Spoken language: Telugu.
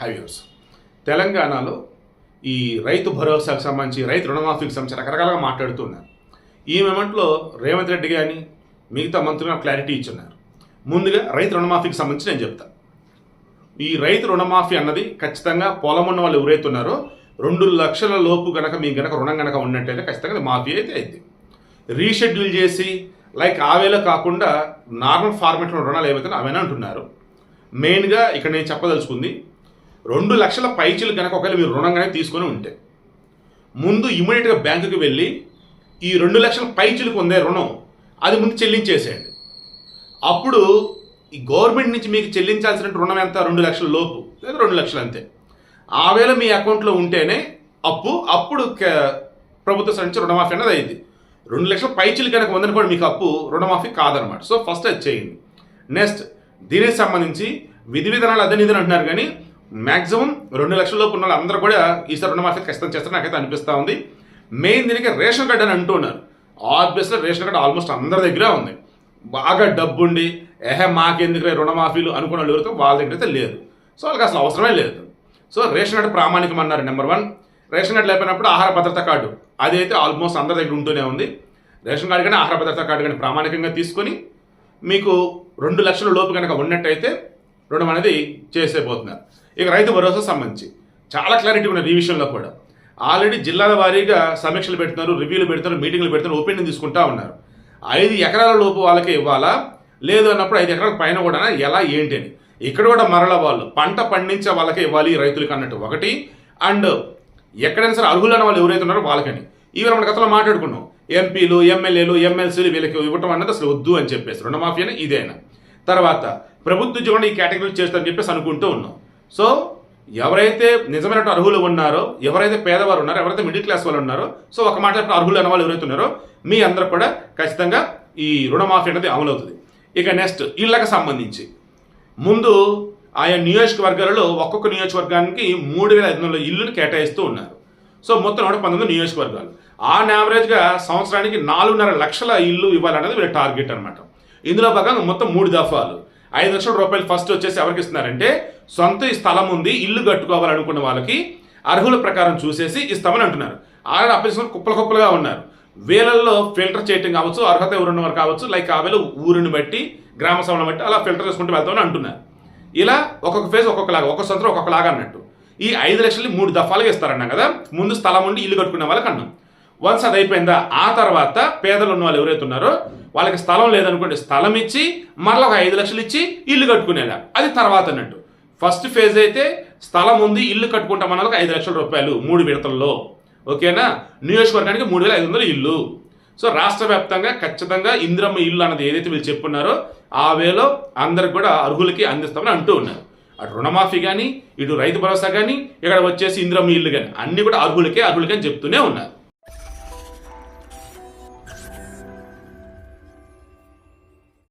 హైవేస్ తెలంగాణలో ఈ రైతు భరోసాకు సంబంధించి రైతు రుణమాఫీకి సంబంధించి రకరకాలుగా మాట్లాడుతున్నారు. ఈ మూమెంట్లో రేవంత్ రెడ్డి కానీ మిగతా మంత్రులు నాకు క్లారిటీ ఇచ్చున్నారు. ముందుగా రైతు రుణమాఫీకి సంబంధించి నేను చెప్తాను ఈ రైతు రుణమాఫీ అన్నది ఖచ్చితంగా పొలం ఉన్న వాళ్ళు ఎవరైతే ఉన్నారో రెండు లక్షల లోపు గనక మీ గనక రుణం గనక ఉన్నట్టయితే ఖచ్చితంగా మాఫీ అయితే అయింది. రీషెడ్యూల్ చేసి లైక్ ఆవేలో కాకుండా నార్మల్ ఫార్మేట్లో రుణాలు ఏవైతే అవన్నీ అంటున్నారు. మెయిన్గా ఇక్కడ నేను చెప్పదలుచుకుంది రెండు లక్షల పైచీలు కనుక ఒకవేళ మీరు రుణంగానే తీసుకొని ఉంటే ముందు ఇమీడియట్గా బ్యాంకుకి వెళ్ళి ఈ రెండు లక్షల పైచీలకు ఉందే రుణం అది ముందు చెల్లించేసేయండి. అప్పుడు ఈ గవర్నమెంట్ నుంచి మీకు చెల్లించాల్సిన రుణం ఎంత? రెండు లక్షల లోపు. లేదా రెండు లక్షలు అంతే. ఆ వేళ మీ అకౌంట్లో ఉంటేనే అప్పు అప్పుడు ప్రభుత్వ సంచి రుణమాఫీ అనేది అయింది. రెండు లక్షల పైచీలు కనుక ఉందనుకోండి మీకు అప్పు రుణమాఫీ కాదనమాట. సో ఫస్ట్ అది చేయండి. నెక్స్ట్ దీనికి సంబంధించి విధి విధానాలు అదే నిధులు అంటున్నారు కానీ మ్యాక్సిమం రెండు లక్షల లోపు ఉన్న అందరూ కూడా ఈసారి రుణమాఫీ ఖచ్చితంగా చేస్తారు. నాకైతే అనిపిస్తూ ఉంది. మెయిన్ దీనికి రేషన్ కార్డు అని అంటున్నారు ఆబ్వియస్గా రేషన్ కార్డు ఆల్మోస్ట్ అందరి దగ్గర ఉంది. బాగా డబ్బుండి ఏహే మాకెందుకు రుణమాఫీలు అనుకున్న వాళ్ళు వాళ్ళ దగ్గర అయితే లేదు. సో వాళ్ళకి అసలు అవసరమే లేదు. సో రేషన్ కార్డు ప్రామాణికం అన్నారు నెంబర్ వన్. రేషన్ కార్డు లేకపోయినప్పుడు ఆహార భద్రత కార్డు. అది అయితే ఆల్మోస్ట్ అందరి దగ్గర ఉంటూనే ఉంది. రేషన్ కార్డు కానీ ఆహార భద్రత కార్డు కానీ ప్రామాణికంగా తీసుకొని మీకు రెండు లక్షల లోపు కనుక ఉన్నట్టయితే రుణం అనేది చేసేపోతున్నారు ఇక రైతు భరోసా సంబంధించి. చాలా క్లారిటీ ఉన్నది ఈ విషయంలో కూడా. ఆల్రెడీ జిల్లాల వారీగా సమీక్షలు పెడుతున్నారు రివ్యూలు పెడుతున్నారు మీటింగ్లు పెడుతున్నారు ఒపీనియన్ తీసుకుంటా ఉన్నారు. ఐదు ఎకరాల లోపు వాళ్ళకి ఇవ్వాలా? లేదు అన్నప్పుడు ఐదు ఎకరాల పైన కూడా ఎలా ఏంటి అని. ఇక్కడ కూడా మరల వాళ్ళు పంట పండించే వాళ్ళకే ఇవ్వాలి రైతులకి అన్నట్టు. ఒకటి అండ్ ఎక్కడైనా సరే అర్హులైన వాళ్ళు ఎవరైతే ఉన్నారో వాళ్ళకని. ఈవెన్ మన గతంలో మాట్లాడుకున్నాం. ఎంపీలు ఎమ్మెల్యేలు ఎమ్మెల్సీలు వీళ్ళకి ఇవ్వటం అన్నది అసలు వద్దు అని చెప్పేసి. రుణమాఫీ అని ఇదేనా తర్వాత ప్రభుత్వ ఉద్యోగం ఈ కేటగిరీలు చేస్తారని చెప్పేసి అనుకుంటూ ఉన్నాం. సో ఎవరైతే నిజమైన అర్హులు ఉన్నారో ఎవరైతే పేదవారు ఉన్నారో ఎవరైతే మిడిల్ క్లాస్ వాళ్ళు ఉన్నారో సో ఒక మాట అర్హులు అన్న వాళ్ళు ఎవరైతే ఉన్నారో మీ అందరూ కూడా ఖచ్చితంగా ఈ రుణమాఫీ అనేది అమలవుతుంది ఇక నెక్స్ట్ ఇళ్ళకు సంబంధించి. ముందు ఆయా నియోజకవర్గాలలో ఒక్కొక్క నియోజకవర్గానికి మూడు వేల ఐదు వందల ఇల్లుని కేటాయిస్తూ ఉన్నారు. సో మొత్తం నూట పంతొమ్మిది నియోజకవర్గాలు. ఆన్ యావరేజ్గా సంవత్సరానికి నాలుగున్నర లక్షల ఇల్లు ఇవ్వాలన్నది వీళ్ళ టార్గెట్ అనమాట ఇందులో భాగంగా మొత్తం మూడు దఫాలు. ఐదు లక్షల రూపాయలు ఫస్ట్ వచ్చేసి ఎవరికి ఇస్తున్నారంటే సొంత ఈ స్థలం ఉంది ఇల్లు కట్టుకోవాలనుకున్న వాళ్ళకి అర్హుల ప్రకారం చూసేసి ఇస్తామని అంటున్నారు. ఆల్రెడీ అప్లికేషన్ కుప్పల కుప్పలుగా ఉన్నారు. వేలల్లో ఫిల్టర్ చేయటం కావచ్చు అర్హత ఎవరున్న వారు కావచ్చు లైక్ ఆ వేళ ఊరిని బట్టి గ్రామ సభను బట్టి అలా ఫిల్టర్ చేసుకుంటూ వెళ్తామని అంటున్నారు. ఇలా ఒక్కొక్క ఫేజ్ ఒక్కొక్కలాగా ఒక్కొక్క సంవత్సరం ఒక్కొక్కలాగా అన్నట్టు. ఈ ఐదు లక్షలు మూడు దఫాలుగా ఇస్తారన్నాం కదా ముందు స్థలం ఉండి ఇల్లు కట్టుకునే వాళ్ళకి అన్నాం. వన్స్ అది అయిపోయిందా ఆ తర్వాత పేదలు ఉన్న వాళ్ళు ఎవరైతే ఉన్నారో వాళ్ళకి స్థలం లేదనుకోండి స్థలం ఇచ్చి మరలా ఒక ఐదు లక్షలు ఇచ్చి ఇల్లు కట్టుకునేలా. అది తర్వాత అన్నట్టు. ఫస్ట్ ఫేజ్ అయితే స్థలం ఉంది ఇల్లు కట్టుకుంటాం వాళ్ళకి ఐదు లక్షల రూపాయలు మూడు విడతల్లో. ఓకేనా? నియోజకవర్గానికి మూడు వేల ఐదు వందల ఇల్లు. సో రాష్ట్ర వ్యాప్తంగా ఖచ్చితంగా ఇందిరమ్మ ఇల్లు అన్నది ఏదైతే వీళ్ళు చెప్పున్నారో ఆ వేలో అందరికి కూడా అర్హులకి అందిస్తామని అంటూ ఉన్నారు. అటు రుణమాఫీ కానీ ఇటు రైతు భరోసా కానీ ఇక్కడ వచ్చేసి ఇందిరమ్మ ఇల్లు కానీ అన్ని కూడా అర్హులకే అర్హులకే అని చెప్తూనే ఉన్నారు.